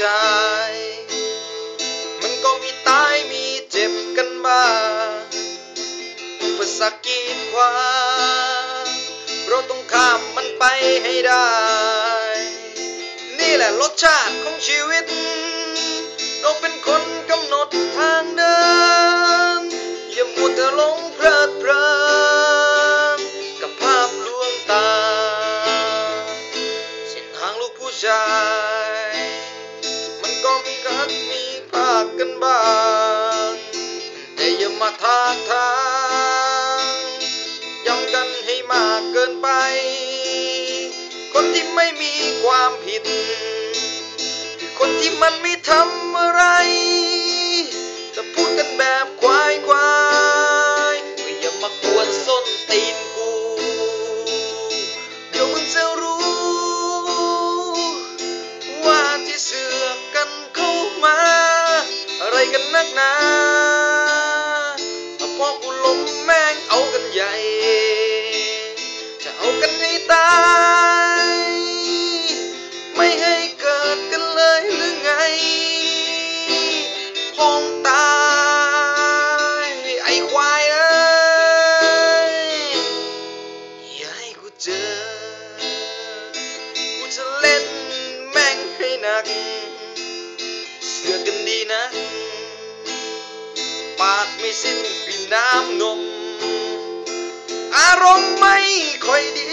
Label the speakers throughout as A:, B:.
A: ชายมันก็มีตายมีเจ็บกันบ้างอุปสรรคกีดขวางเราต้องข้ามมันไปให้ได้ นี่แหละรสชาติของชีวิต เราเป็นคนกำหนดทางเดิน อย่ามัวแต่หลงเพลิดเพลินกับภาพลวงตา เส้นทางลูกผู้ชาย ก็มีรักมีภาคกันบ้าง แต่อย่ามาทาทางย้ำกันให้มากเกินไป คนที่ไม่มีความผิดคือคนที่มันไม่ทำ เกิดกันเลยหรือไงพองตายไอ้ควายเอ้ยอย่าให้กูเจอ กูจะเล่นแม่งให้หนัก เสือกันดีนะ ปากไม่สิ้นปีน้ำนม อารมณ์ไม่ค่อยดี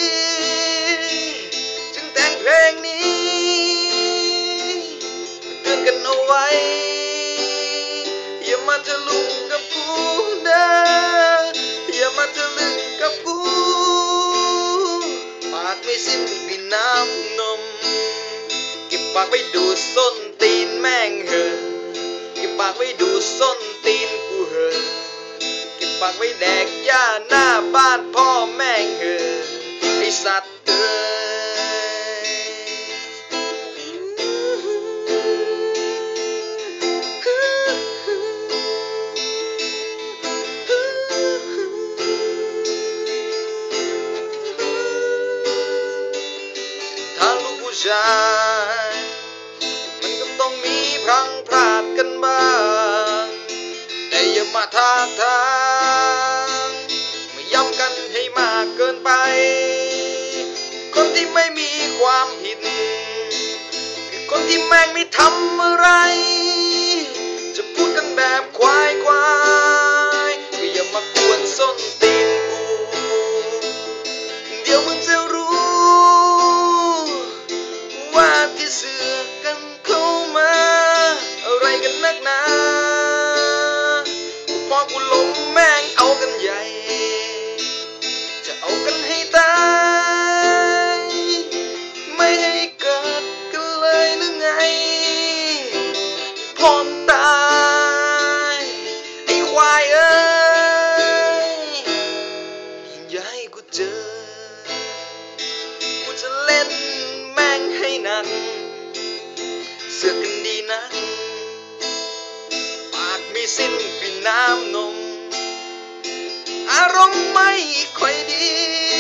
A: ไว้ดูดส้นตีนแม่งเหอะเก็บปากไว้ดูดส้นตีนกูเหอะเก็บปากไว้แดกหญ้าหน้าบ้านพ่อแม่งเหอะไอสัตว์เอ้ทางลูกผู้ชายามาทากทาง ไม่ย้ำกันให้มากเกินไป คนที่ไม่มีความผิด คือคนที่แม่งไม่ทำอะไร จะพูดกันแบบควายควายก็อย่ามากวนส้นตีนกูเดี๋ยวมึงจะรู้ ว่าที่เสือกันเข้ามา อะไรกันนักหนา ให้เกิดกันเลยหรือไงพอนตายไอ้ควายเอ้ยอย่าให้กูเจอ กูจะเล่นแม่งให้หนัก เสือกกันดีนะปากมีสิ้นกลิ่นน้ำนม อารมณ์ไม่ค่อยดี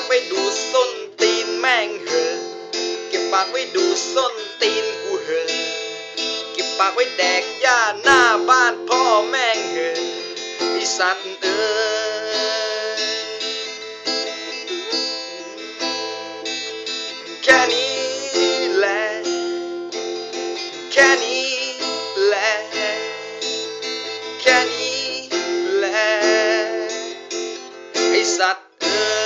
A: ากไว้ดูส้นตีนแม่งเหอะเก็บปากไว้ดูส้นตีนกูเหอะเก็บปากไว้แดกหญ้าหน้าบ้านพ่อแม่งเหอะไอสัตว์เอ้แค่นี้แหละแค่นี้แหละแค่นี้แหละไอสัตว์เอ้